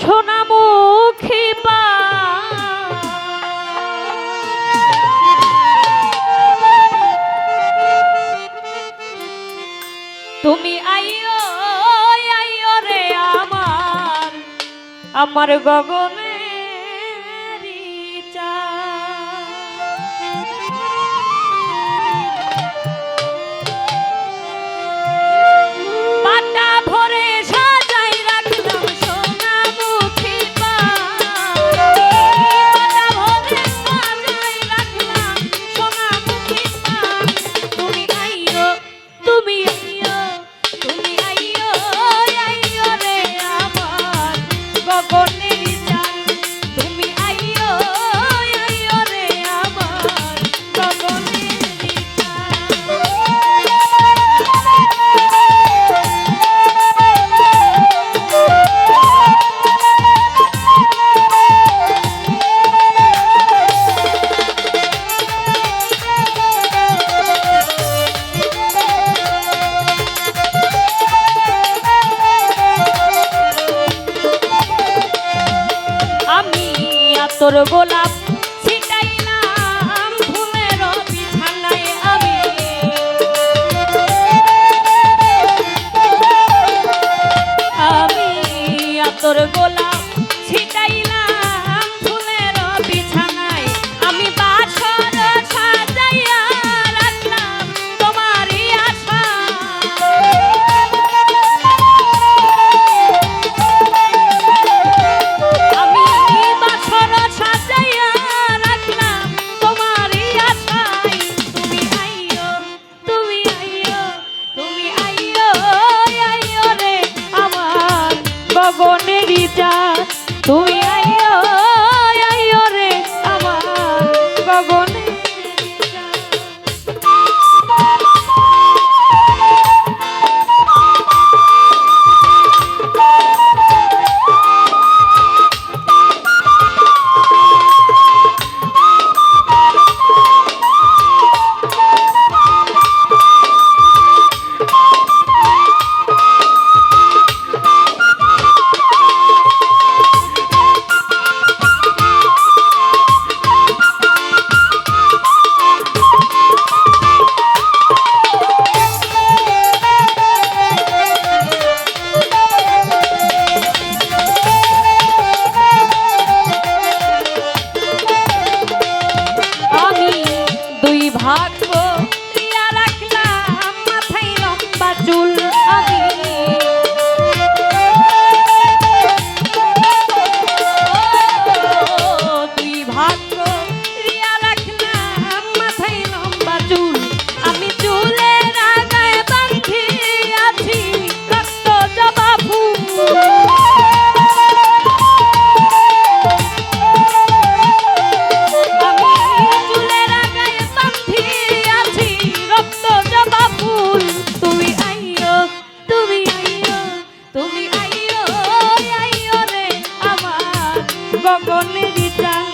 সোনামুখী তুমি আইও আইও রে আমার আমার গগন তোর গোলাপ মনেরই যা তুমি Kita